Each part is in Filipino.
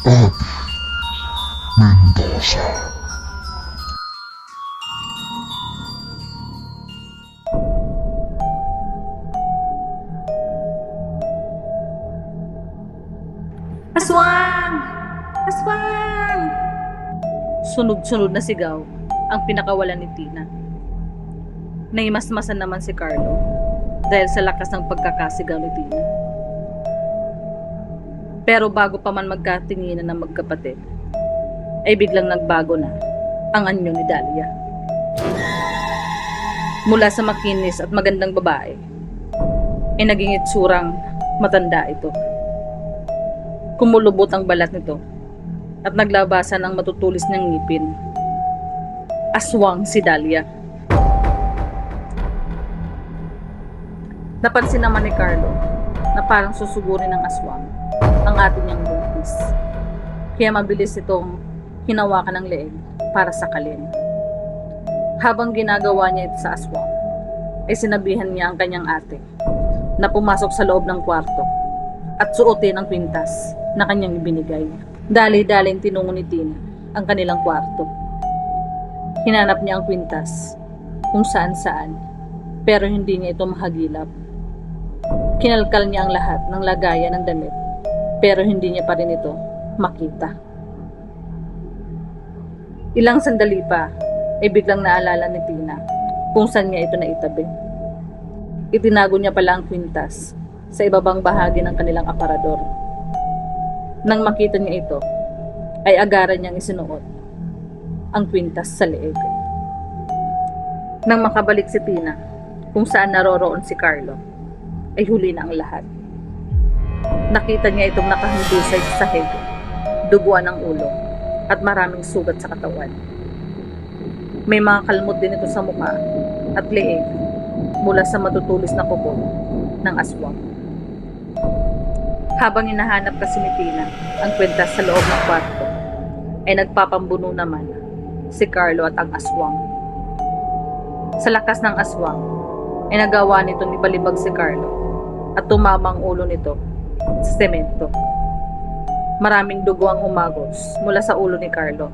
Abby Mendoza. Aswang! Aswang! Sunod-sunod na sigaw ang pinakawalan ni Tina. Naimasmasan naman si Carlo dahil sa lakas ng pagkakasigaw ni Tina. Pero bago pa man magkatinginan ng magkapatid, ay biglang nagbago na ang anyo ni Dahlia. Mula sa makinis at magandang babae, ay naging itsurang matanda ito. Kumulubot ang balat nito at naglabasan ang matutulis ng ngipin. Aswang si Dahlia. Napansin naman ni Carlo na parang susugurin ng aswang ang ating niyang buntis. Kaya mabilis itong hinawakan ng leeg para sakalin. Habang ginagawa niya ito sa aswang, ay sinabihan niya ang kanyang ate na pumasok sa loob ng kwarto at suotin ang kwintas na kanyang ibinigay. Dali-daling tinungo ni Tina ang kanilang kwarto. Hinanap niya ang kwintas kung saan-saan pero hindi niya ito mahagilap. Kinalkal niya ang lahat ng lagayan ng damit pero hindi niya pa rin ito makita. Ilang sandali pa ay biglang naalala ni Tina kung saan niya ito naitabi. Itinago niya pala ang kwintas sa ibabang bahagi ng kanilang aparador. Nang makita niya ito, ay agaran niyang isinuot ang kwintas sa leeg. Nang makabalik si Tina kung saan naroroon si Carlo, ay huli na ang lahat. Nakita niya itong nakahundusay sa sahig, duguan ang ulo, at maraming sugat sa katawan. May mga kalmot din ito sa mukha at leeg mula sa matutulis na kuko ng aswang. Habang hinahanap kasi ni Tina ang kwenta sa loob ng kwarto, ay nagpapambuno naman si Carlo at ang aswang. Sa lakas ng aswang, ay nagawa nito ni balibag si Carlo at tumama ang ulo nito sa semento. Maraming dugo ang umagos mula sa ulo ni Carlo.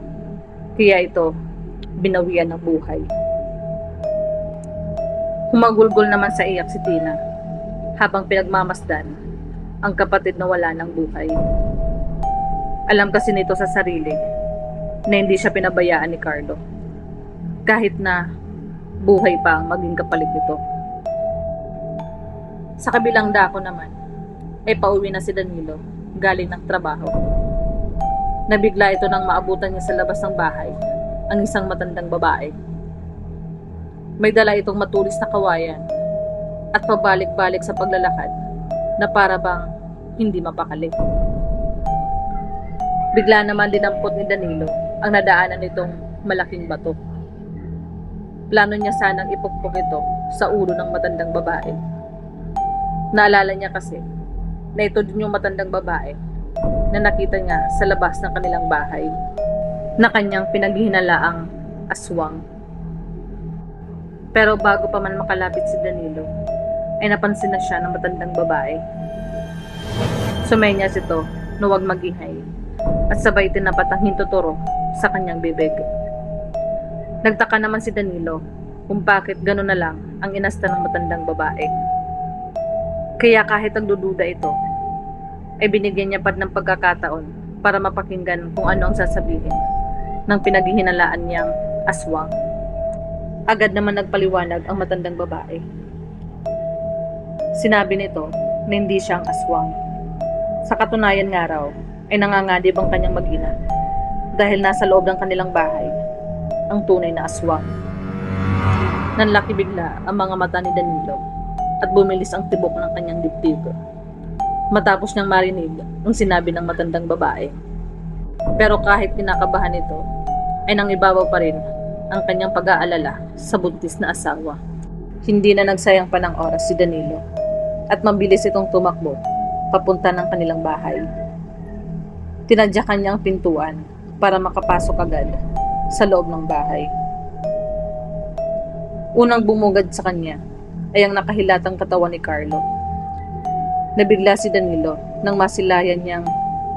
Kaya ito, binawian ng buhay. Humagulgol naman sa iyak si Tina habang pinagmamasdan ang kapatid na wala ng buhay. Alam kasi nito sa sarili na hindi siya pinabayaan ni Carlo. Kahit na buhay pa ang maging kapalit nito. Sa kabilang dako naman, ay pauwi na si Danilo galing ng trabaho. Nabigla ito nang maabutan niya sa labas ng bahay ang isang matandang babae. May dala itong matulis na kawayan at pabalik-balik sa paglalakad na para bang hindi mapakali. Bigla naman dinampot ni Danilo ang nadaanan nitong malaking bato. Plano niya sanang ipukpok ito sa ulo ng matandang babae. Naalala niya kasi na ito din yung matandang babae na nakita niya sa labas ng kanilang bahay na kanyang pinaghihinalaang aswang. Pero bago pa man makalapit si Danilo, ay napansin na siya ng matandang babae. Sumenyas ito na huwag magingay at sabay tinapat ang hintuturo sa kanyang bibig. Nagtaka naman si Danilo kung bakit gano'n na lang ang inasta ng matandang babae. Kaya kahit nagdududa ito, ay binigyan niya pa ng pagkakataon para mapakinggan kung ano ang sasabihin ng pinaghihinalaan niyang aswang. Agad naman nagpaliwanag ang matandang babae. Sinabi nito na hindi siya ang aswang. Sa katunayan nga raw, ay nangangadib ang kanyang mag-ina dahil nasa loob ng kanilang bahay ang tunay na aswang. Nanlaki bigla ang mga mata ni Danilo at bumilis ang tibok ng kanyang dibdib. Matapos niyang marinig ang sinabi ng matandang babae. Pero kahit kinakabahan ito, ay nangibabaw pa rin ang kanyang pag-aalala sa buntis na asawa. Hindi na nagsayang pa ng oras si Danilo at mabilis itong tumakbo papunta ng kanilang bahay. Tinadyakan niya ang pintuan para makapasok agad sa loob ng bahay. Unang bumugad sa kanya ay ang nakahilatang katawan ni Carlo. Nabigla si Danilo nang masilayan niyang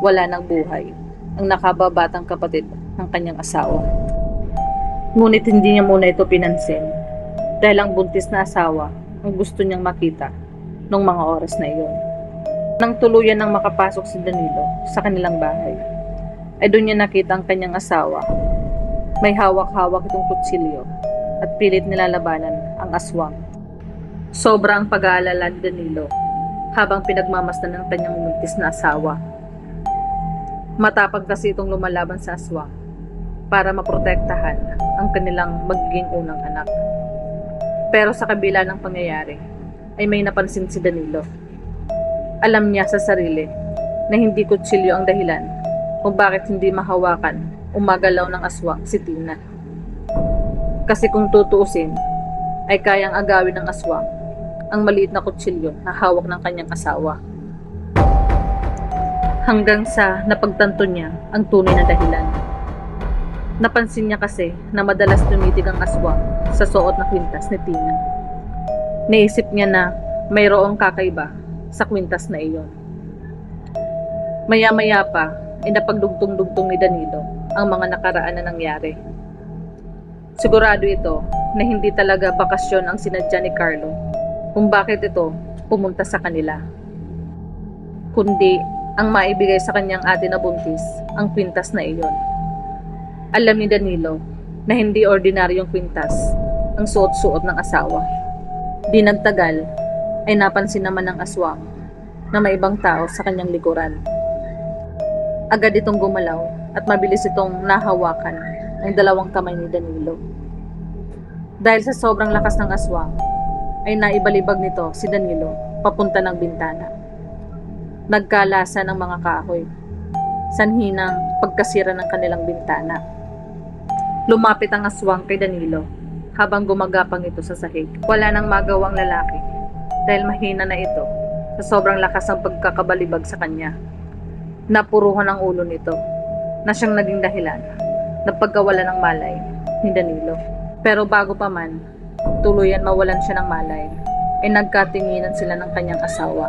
wala ng buhay ang nakababatang kapatid ng kanyang asawa. Ngunit hindi niya muna ito pinansin dahil ang buntis na asawa ang gusto niyang makita nung mga oras na iyon. Nang tuluyan nang makapasok si Danilo sa kanilang bahay, ay doon niya nakita ang kanyang asawa. May hawak-hawak itong kutsilyo at pilit nilalabanan ang aswang. Sobra ang pag-aalala ni Danilo habang pinagmamasdan ng kanyang muntis na asawa. Matapang kasi itong lumalaban sa aswang para maprotektahan ang kanilang magiging unang anak. Pero sa kabila ng pangyayari, ay may napansin si Danilo. Alam niya sa sarili na hindi kutsilyo ang dahilan kung bakit hindi mahawakan o magalaw ng aswang si Tina. Kasi kung tutuusin, ay kayang agawin ng aswang ang maliit na kutsilyo na hawak ng kanyang asawa. Hanggang sa napagtanto niya ang tunay na dahilan. Napansin niya kasi na madalas tumitig ang aswang sa suot na kwintas ni Tina. Naisip niya na mayroong kakaiba sa kwintas na iyon. Maya-maya pa ay napagdugtong-dugtong ni Danilo ang mga nakaraan na nangyari. Sigurado ito na hindi talaga bakasyon ang sinadya ni Carlo kung bakit ito pumunta sa kanila. Kundi ang maibigay sa kanyang ate na buntis ang kwintas na iyon. Alam ni Danilo na hindi ordinaryong kwintas ang suot-suot ng asawa. Di nagtagal ay napansin naman ng aswang na may ibang tao sa kanyang likuran. Agad itong gumalaw at mabilis itong nahawakan ang dalawang kamay ni Danilo. Dahil sa sobrang lakas ng aswang, ay naibalibag nito si Danilo papunta ng bintana. Nagkalasa ng mga kahoy, sanhi ng pagkasira ng kanilang bintana. Lumapit ang aswang kay Danilo habang gumagapang ito sa sahig. Wala nang magawang lalaki dahil mahina na ito sa sobrang lakas ng pagkakabalibag sa kanya. Napuruhan ang ulo nito na siyang naging dahilan ng pagkawala ng malay ni Danilo. Pero bago pa man, tuluyan mawalan siya ng malay, ay nagkatinginan sila ng kanyang asawa.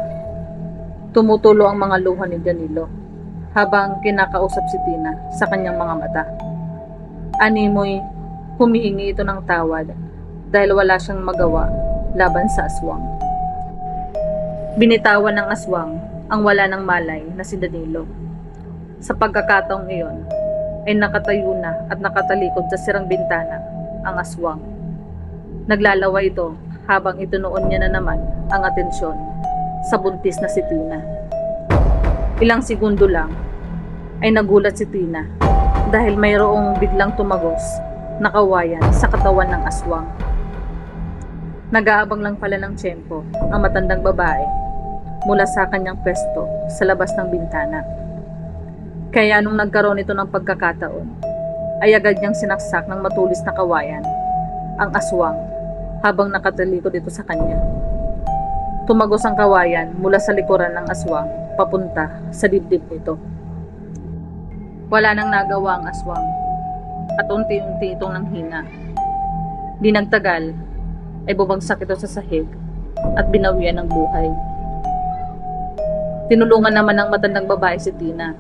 Tumutulo ang mga luha ni Danilo habang kinakausap si Tina sa kanyang mga mata. Animoy, humihingi ito ng tawad dahil wala siyang magawa laban sa aswang. Binitawan ng aswang ang wala ng malay na si Danilo. Sa pagkakataong iyon, ay nakatayo na at nakatalikod sa sirang bintana ang aswang. Naglalawa ito habang itunoon niya na naman ang atensyon sa buntis na si Tina. Ilang segundo lang ay nagulat si Tina dahil mayroong biglang tumagos na kawayan sa katawan ng aswang. Nag-aabang lang pala ng tiyempo ang matandang babae mula sa kanyang pwesto sa labas ng bintana. Kaya nung nagkaroon ito ng pagkakataon, ay agad niyang sinaksak ng matulis na kawayan ang aswang habang nakatalikod ito sa kanya. Tumagos ang kawayan mula sa likuran ng aswang papunta sa dibdib nito. Wala nang nagawa ang aswang at unti-unti itong nanghina. Di nagtagal ay bumagsak ito sa sahig at binawian ng buhay. Tinulungan naman ng matandang babae si Tina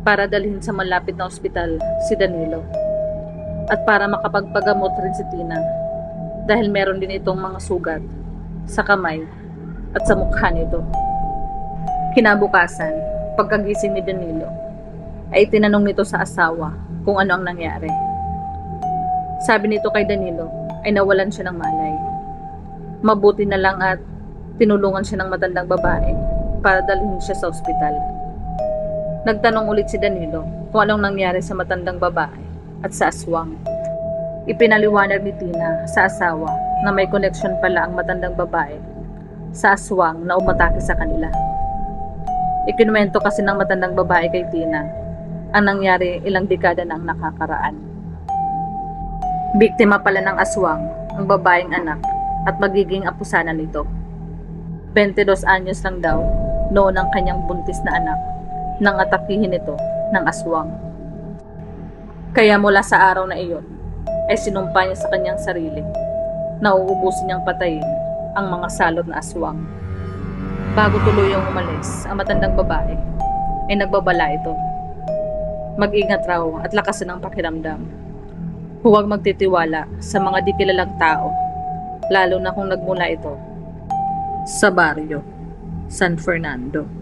para dalhin sa malapit na ospital si Danilo at para makapagpagamot rin si Tina dahil meron din itong mga sugat sa kamay at sa mukha nito. Kinabukasan, pagkagising ni Danilo, ay tinanong nito sa asawa kung ano ang nangyari. Sabi nito kay Danilo ay nawalan siya ng malay. Mabuti na lang at tinulungan siya ng matandang babae para dalhin siya sa ospital. Nagtanong ulit si Danilo kung anong nangyari sa matandang babae at sa aswang. Ipinaliwanag ni Tina sa asawa na may koneksyon pala ang matandang babae sa aswang na umatake sa kanila. Ikinuwento kasi ng matandang babae kay Tina ang nangyari ilang dekada na ang nakakaraan. Biktima pala ng aswang ang babaeng anak at magiging apusana nito. 22 anyos lang daw noon ang kanyang buntis na anak nang atakihin ito ng aswang. Kaya mula sa araw na iyon, ay sinumpa niya sa kanyang sarili na uubusin niyang patayin ang mga salot na aswang. Bago tuluyang umalis ang matandang babae, ay nagbabala ito. Mag-ingat raw at lakasan ang pakiramdam. Huwag magtitiwala sa mga di kilalang tao, lalo na kung nagmula ito sa baryo, San Fernando.